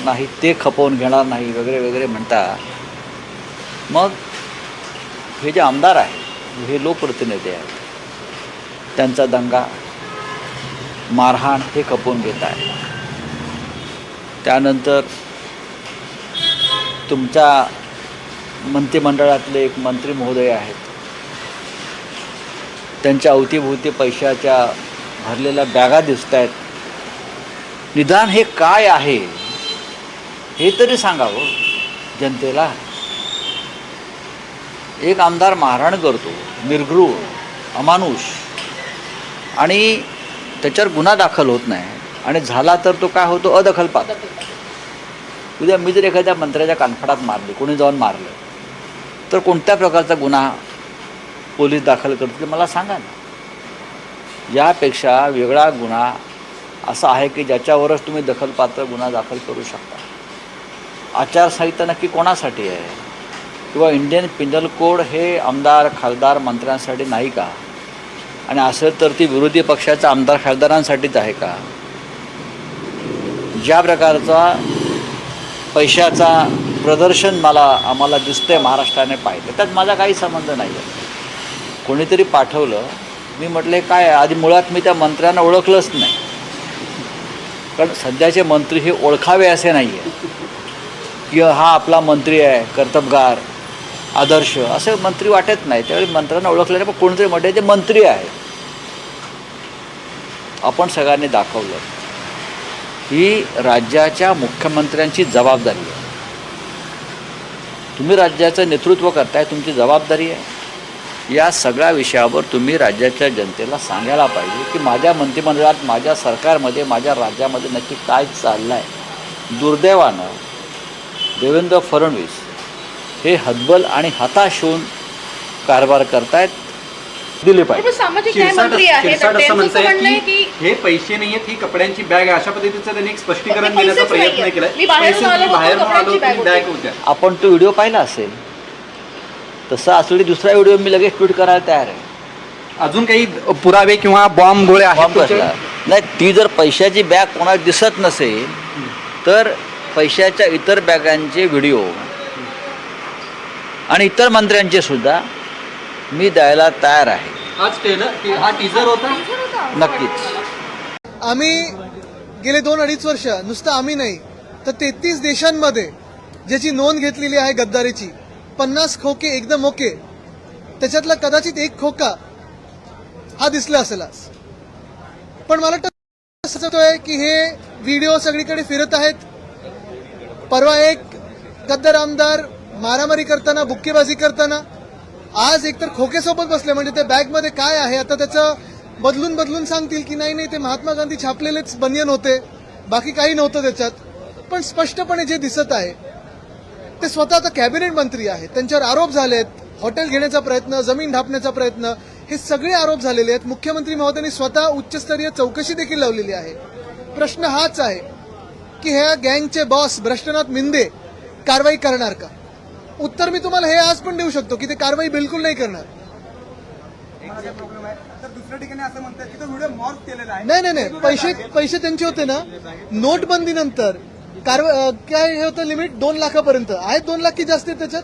नाही ते खपवून घेणार नाही वगैरे वगैरे म्हणता मग हे जे आमदार आहेत हे लोकप्रतिनिधी आहेत त्यांचा दंगा मारहाण हे खपवून घेत आहे त्यानंतर तुमच्या मंत्रिमंडळातले एक मंत्री महोदय आहेत. त्यांच्या अवतीभोवती पैशाच्या भरलेल्या बॅगा दिसत आहेत निदान हे काय आहे? हे तरी सांगावं हो, जनतेला. एक आमदार मारहाण करतो निर्गृह अमानुष. आणि त्याच्यावर गुन्हा दाखल होत नाही. आणि झाला तर तो काय होतो? अदखलपात. उद्या मी जर एखाद्या मंत्र्याच्या कानफडात मारली कोणी जाऊन मारलं तर कोणत्या प्रकारचा गुन्हा पोलीस दाखल करतील मला सांगा ना. यापेक्षा वेगळा गुन्हा असा आहे की ज्याच्यावरच तुम्ही दखलपात्र गुन्हा दाखल करू शकता. आचारसंहिता नक्की कोणासाठी आहे? किंवा इंडियन पिनल कोड हे आमदार खासदार मंत्र्यांसाठी नाही का? आणि असेल तर ती विरोधी पक्षाच्या आमदार खासदारांसाठीच आहे का? ज्या प्रकारचा पैशाचा प्रदर्शन मला आम्हाला दिसतंय महाराष्ट्राने पाहिलं त्यात माझा काही संबंध नाही आहे कोणीतरी पाठवलं. मी म्हटले काय आधी मुळात मी त्या मंत्र्यांना ओळखलंच नाही. कारण सध्याचे मंत्री हे ओळखावे असे नाही आहे की हा आपला मंत्री आहे कर्तबगार आदर्श असे मंत्री वाटत नाही. त्यावेळी मंत्र्यांना ओळखल्याने पण कोणतरी म्हटलं ते मंत्री आहे. आपण सगळ्यांनी दाखवलं. ही राज्याच्या मुख्यमंत्र्यांची जबाबदारी आहे. तुम्ही राज्याचं नेतृत्व करताय तुमची जबाबदारी आहे. या सगळ्या विषयावर तुम्ही राज्याच्या जनतेला सांगायला पाहिजे की माझ्या मंत्रिमंडळात माझ्या सरकारमध्ये माझ्या राज्यामध्ये नक्की काय चाललं आहे दुर्दैवानं देवेंद्र फडणवीस हे हतबल आणि हताश होऊन कारभार करतायत दिले पाहिजे. न्याय शिरसाट मंत्री आहेत. हे पैसे नाहीयेत ही कपड्यांची बॅग आहे. अशा पद्धतीचं त्यांनी एक स्पष्टीकरण ते देण्याचा प्रयत्न पैसे नाही. होत्या. आपण तो व्हिडिओ पाहिला असेल? तसा असलेली दुसरा व्हिडिओ मी लगेच ट्विट करायला तयार आहे. अजून काही पुरावे किंवा बॉम्ब गोळे आहेत? नाही ती जर पैशाची बॅग कोणाला दिसत नसेल तर पैशाच्या इतर बॅगांचे व्हिडिओ. आणि इतर मंत्र्यांचे सुद्धा मी द्यायला तयार आहे. आज टेलर हा टीजर होता? नक्कीच. आम्ही गेले दोन अडीच वर्ष नुसतं आम्ही नाही तर तेहतीस देशांमध्ये ज्याची नोंद घेतलेली आहे गद्दारीची पन्नास खोके एकदम ओके त्याच्यातला कदाचित एक खोका हा दिसला असेल आज. पण मला वाटतं की हे व्हिडिओ सगळीकडे फिरत आहेत परवा एक गद्दार आमदार मारामारी करताना बुक्केबाजी करताना आज एकतर खोकेसोबत बसले म्हणजे ते बॅगमध्ये काय आहे आता त्याचं बदलून बदलून सांगतील की नाही नाही ते महात्मा गांधी छापलेलेच बनियन होते बाकी काही नव्हतं त्याच्यात. पण स्पष्टपणे जे दिसत आहे ते स्वतः आता कॅबिनेट मंत्री आहेत. त्यांच्यावर आरोप झालेत हॉटेल घेण्याचा प्रयत्न जमीन ढापण्याचा प्रयत्न हे सगळे आरोप झालेले आहेत. मुख्यमंत्री महोदयांनी स्वतः उच्चस्तरीय चौकशी देखील लावलेली आहे. प्रश्न हाच आहे की ह्या गँगचे बॉस भ्रष्टनाथ मिंदे कारवाई करणार का? उत्तर मी तुम्हाला हे आज पण देऊ शकतो की ते कारवाई बिलकुल नाही करणार. आहे नाही नाही नाही. पैसे पैसे त्यांचे होते ना नोटबंदीनंतर कारवा अं, काय हे होतं लिमिट दोन लाखापर्यंत. आहेत दोन लाख की जास्त आहे त्याच्यात?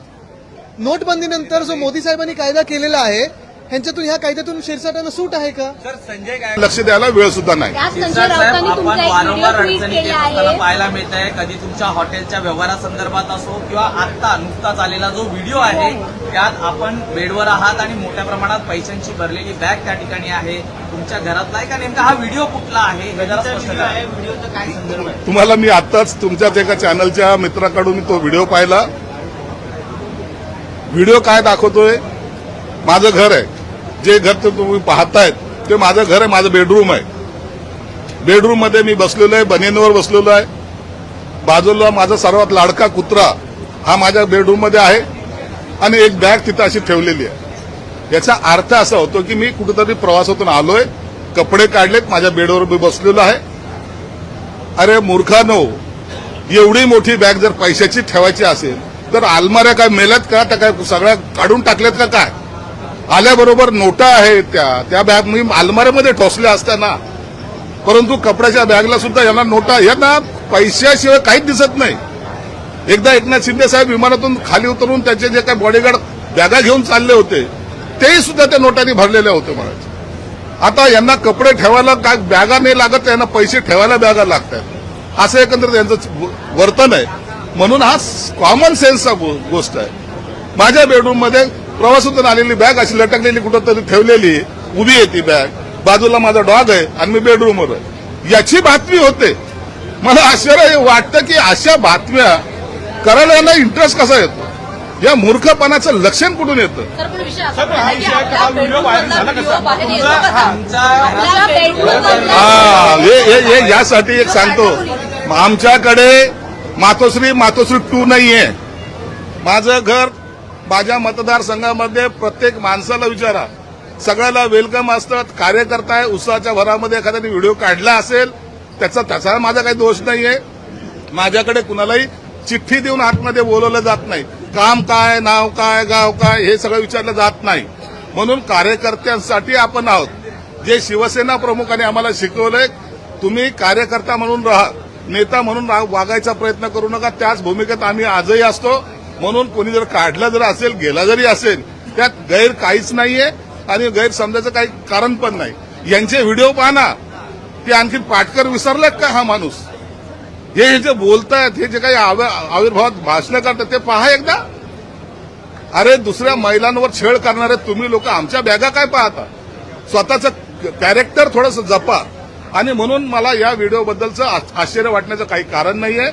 नोटबंदीनंतर जो मोदी साहेबांनी कायदा केलेला आहे ह्यांच्यातून ह्या कायद्यातून शिरसाटांना सूट आहे का? लक्ष द्यायला वेळ सुद्धा नाही. त्याच संजय शिरसाट साहेब राऊतांनी आपण तुमचा एक वारंवार व्हिडिओ ट्विट अडचणी केला येत असताना आहे. पाहायला मिळत आहे कधी तुमच्या हॉटेलच्या व्यवहारासंदर्भात असो किंवा आता नुकताच आलेला जो व्हिडिओ आहे त्यात आपण बेडवर आहात आणि मोठ्या प्रमाणात पैशांची भरलेली बॅग त्या ठिकाणी आहे. तुमच्या घरातला आहे का? नेमका हा व्हिडिओ कुठला आहे? हे जरा स्पष्ट करा. व्हिडिओचा काय संदर्भ आहे? तुम्हाला मी आताच तुमच्याच एका चॅनलच्या मित्राकडून तो व्हिडिओ पाहिला. व्हिडिओ काय दाखवतोय? माझं घर आहे. जे घर ते तुम्ही पाहतायत ते माझं घर आहे माझं बेडरूम आहे. बेडरूममध्ये मी बसलेलो आहे बनेनवर बसलेलो आहे. बाजूला माझा सर्वात लाडका कुत्रा हा माझ्या बेडरूममध्ये आहे आणि एक बॅग तिथं अशी ठेवलेली आहे. याचा अर्थ असा होतो की मी कुठेतरी प्रवासातून आलोय कपडे काढलेत माझ्या बेडवर मी बसलेलो आहे. अरे मूर्खानो एवढी मोठी बॅग जर पैशाची ठेवायची असेल तर आलमाऱ्या काय मेल्यात का? त्या काय सगळ्या काढून टाकल्यात का काय? आल्याबरोबर नोटा आहेत त्या. त्या बॅग मी अलमाऱ्यामध्ये ठोसल्या असताना परंतु कपड्याच्या बॅगला सुद्धा यांना नोटा यांना पैशाशिवाय काहीच दिसत नाही. एकदा एकनाथ शिंदे साहेब विमानातून खाली उतरून त्याचे जे काही बॉडीगार्ड बॅगा घेऊन चालले होते तेही सुद्धा त्या नोटांनी भरलेले होते महाराज. आता यांना कपडे ठेवायला काय बॅगा नाही लागत यांना पैसे ठेवायला बॅगा लागतात. असं एकंदरीत यांचं वर्तन आहे. म्हणून हा कॉमन सेन्सचा गोष्ट आहे. माझ्या बेडरूममध्ये प्रवासातून आलेली बॅग अशी लटकलेली कुठं तरी ठेवलेली उभी आहे ती बॅग. बाजूला माझा डॉग आहे आणि मी बेडरूमवर आहे. याची बातमी होते. मला आश्चर्य वाटतं की अशा बातम्या करायला यांना इंटरेस्ट कसा येतो? या मूर्खपणाचं लक्षण कुठून येतं? हा हे हे- हे यासाठी एक सांगतो. आमच्याकडे मातोश्री मातोश्री टू नाहीये. माझं घर माझ्या मतदारसंघामध्ये प्रत्येक माणसाला विचारा. सगळ्याला वेलकम असतात. कार्यकर्ता आहे उत्साहाच्या भरामध्ये एखाद्याने व्हिडिओ काढला असेल त्याचा त्याचा माझा काही दोष नाहीये. माझ्याकडे कुणालाही चिठ्ठी देऊन आतमध्ये बोलवलं जात नाही. काम काय नाव काय गाव काय हे सगळं विचारलं जात नाही. म्हणून कार्यकर्त्यांसाठी आपण आहोत. जे शिवसेना प्रमुखांनी आम्हाला शिकवलंय तुम्ही कार्यकर्ता म्हणून राहा नेता म्हणून रा- वागायचा प्रयत्न करू नका. त्याच भूमिकेत आम्ही आजही असतो. म्हणून कोणी जर काढला जर असेल गेला जरी असेल त्यात गैर काहीच नाहीये आणि गैरसमजाचं काही कारण पण नाही. यांचे व्हिडिओ पाहना. ना ते आणखी पाटकर विसरलेत का हा माणूस? हे हे जे बोलतायत हे जे काही आविर्भावात भाषण करतात ते पहा एकदा. अरे दुसऱ्या महिलांवर छेड करणारे तुम्ही लोक आमच्या बॅगा काय पाहता? स्वतःचं कॅरेक्टर थोडस जपा. आणि म्हणून मला या व्हिडिओबद्दलचं आश्चर्य वाटण्याचं काही कारण नाहीये.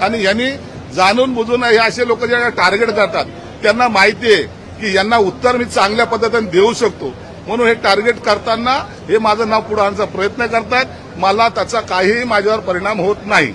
आणि यांनी जाणून बुजून हे असे लोक जे टार्गेट करतात त्यांना माहिती आहे की यांना उत्तर मी चांगल्या पद्धतीने देऊ शकतो. म्हणून हे टार्गेट करताना हे माझं नाव पुढे आणचा प्रयत्न करतात मला त्याचा काहीही माझ्यावर परिणाम होत नाही.